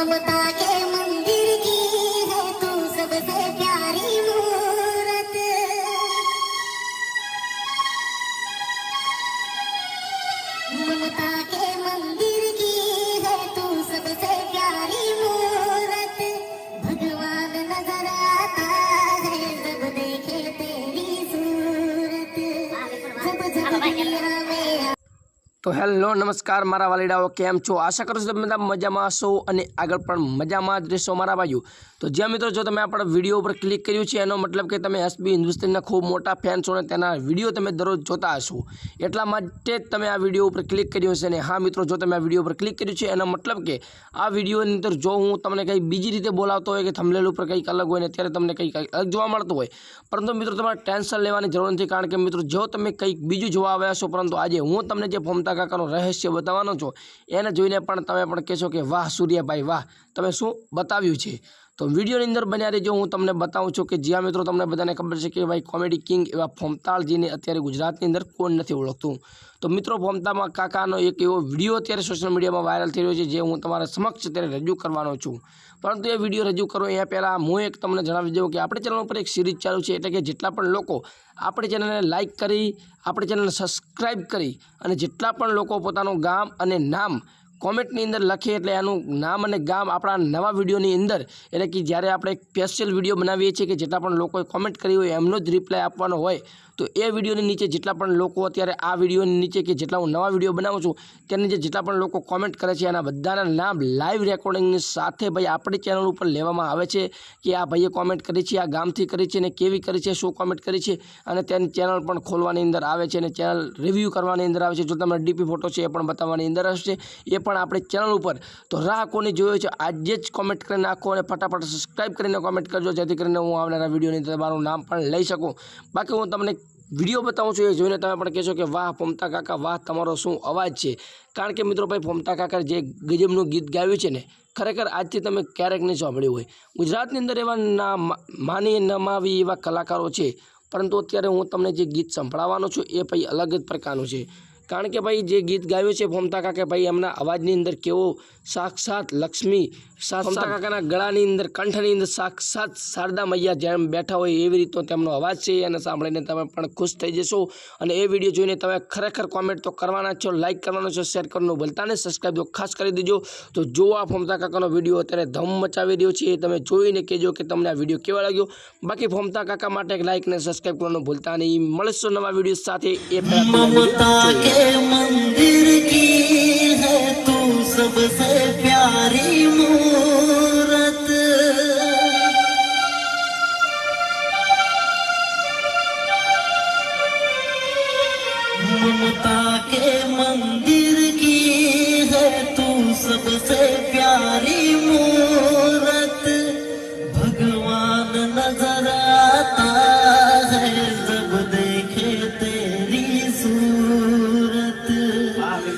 মমতাকে মন্দির તો હેલો, નમસ્કાર, મારા વાલીડાઓ, કેમ છો? આશા કરું છું તમે બધા મજામાં હશો અને આગળ પણ મજામાં જ રહેશો મારા ભાઈઓ. તો જ્યાં મિત્રો, જો તમે આપણા વીડિયો ઉપર ક્લિક કર્યું છે, એનો મતલબ કે તમે એસબી હિન્દુસ્તાનના ખૂબ મોટા ફેન છો અને તેના વીડિયો તમે દરરોજ જોતા હશો. એટલા માટે જ તમે આ વીડિયો ઉપર ક્લિક કર્યું હશે અને હા મિત્રો, જો તમે આ વીડિયો ઉપર ક્લિક કર્યું છે, એનો મતલબ કે આ વિડીયોની અંદર જો હું તમને કંઈ બીજી રીતે બોલાવતો હોય કે થમલેલ ઉપર કંઈક અલગ હોય ને ત્યારે તમને કંઈક અલગ જોવા મળતું હોય, પરંતુ મિત્રો, તમારે ટેન્શન લેવાની જરૂર નથી, કારણ કે મિત્રો, જો તમે કંઈક બીજું જોવા આવ્યા છો પરંતુ આજે હું તમને જે ફોમતા કાકાનો રહસ્ય બતાવવાનો છો. એને જોઈને પણ તમે પણ કહેશો કે વાહ સૂર્યભાઈ વાહ. તમે શું બતાવ્યું છે? તો વિડીયોની અંદર બન્યા રહેજો. હું તમને બતાવું છું કે જ્યાં મિત્રો તમને બધાને ખબર છે કે ભાઈ કોમેડી કિંગ એવા ફોમતાળજીને અત્યારે ગુજરાતની અંદર કોણ નથી ઓળખતું. તો મિત્રો ફોમતામાં કાકાનો એક એવો વીડિયો અત્યારે સોશિયલ મીડિયામાં વાયરલ થઈ રહ્યો છે, જે હું તમારા સમક્ષ અત્યારે રજૂ કરવાનો છું. પરંતુ એ વીડિયો રજૂ કરો એ પહેલાં હું એક તમને જણાવી દઉં કે આપણી ચેનલ ઉપર એક સિરીઝ ચાલુ છે, એટલે કે જેટલા પણ લોકો આપણી ચેનલને લાઇક કરી, આપણી ચેનલને સબસ્ક્રાઈબ કરી અને જેટલા પણ લોકો પોતાનું ગામ અને નામ કોમેન્ટની અંદર લખે એટલે એનું નામ અને ગામ આપણા નવા વિડીયોની અંદર, એટલે કે જ્યારે આપણે એક સ્પેશિયલ વીડિયો બનાવીએ છીએ કે જેટલા પણ લોકોએ કોમેન્ટ કરી હોય, એમનો જ રિપ્લાય આપવાનો હોય, તો એ વિડીયોની નીચે જેટલા પણ લોકો અત્યારે આ વિડીયોની નીચે કે જેટલા હું નવા વીડિયો બનાવું છું, તેની જે જેટલા પણ લોકો કોમેન્ટ કરે છે, એના બધાના નામ લાઈવ રેકોર્ડિંગની સાથે ભાઈ આપણી ચેનલ ઉપર લેવામાં આવે છે, કે આ ભાઈએ કોમેન્ટ કરી છે, આ ગામથી કરી છે અને કેવી કરી છે, શું કોમેન્ટ કરી છે, અને તેની ચેનલ પણ ખોલવાની અંદર આવે છે, અને ચેનલ રિવ્યૂ કરવાની અંદર આવે છે. જો તમને ડીપી ફોટો છે, એ પણ બતાવવાની અંદર હશે. એ પણ આપણે ચેનલ ઉપર. તો રાહ કોને જોયો છે? આજે જ કોમેન્ટ કરી નાખો અને ફટાફટ સબસ્ક્રાઈબ કરીને કોમેન્ટ કરજો, જેથી કરીને હું આવનારા વિડીયોની અંદર તમારું નામ પણ લઈ શકું. બાકી હું તમને વીડિયો બતાવું છું, એ જોઈને તમે પણ કહેશો કે, વાહ, ફોમતા કાકા, વાહ, તમારો શું અવાજ છે? કારણ કે મિત્રો ભાઈ, ફોમતા કાકા જે ગજબનું ગીત ગાયું છે ને, ખરેખર આજથી તમે ક્યારેક નહીં સાંભળ્યું હોય. ગુજરાતની અંદર એવા ના માની નમાવી એવા કલાકારો છે, પરંતુ અત્યારે હું તમને જે ગીત સંભળાવવાનો છું, એ ભાઈ અલગ જ પ્રકારનું છે. કારણ કે ભાઈ જે ગીત ગાયું છે ફોમતા કાકે ભાઈ એમના અવાજની અંદર કેવો સાક્ષાત લક્ષ્મી ફોમતા કાકાના ગળાની અંદર કંઠની અંદર સાક્ષાત શારદા મૈયા જેમ બેઠા હોય એવી રીતનો તેમનો અવાજ છે અને સાંભળીને તમે પણ ખુશ થઈ જશો. અને એ વીડિયો જોઈને તમે ખરેખર કોમેન્ટ તો કરવાના છો લાઇક કરવાનો છો શેર કરવાનું ભૂલતા નહીં સબસ્ક્રાઈબ તો ખાસ કરી દેજો. તો જો આ ફોમતા કાકાનો વીડિયો અત્યારે ધમ મચાવી રહ્યો છે એ તમે જોઈને કહેજો કે તમને આ વીડિયો કેવા લાગ્યો. બાકી ફોમતા કાકા માટે લાઇક ને સબસ્ક્રાઈબ કરવાનું ભૂલતા નહીં. મળશો નવા વીડિયો સાથે. એ मंदिर की है तू सबसे प्यारी मूरत। ममता के मंदिर की है तू सबसे प्यारी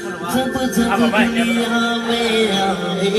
जब जब दुनिया में आए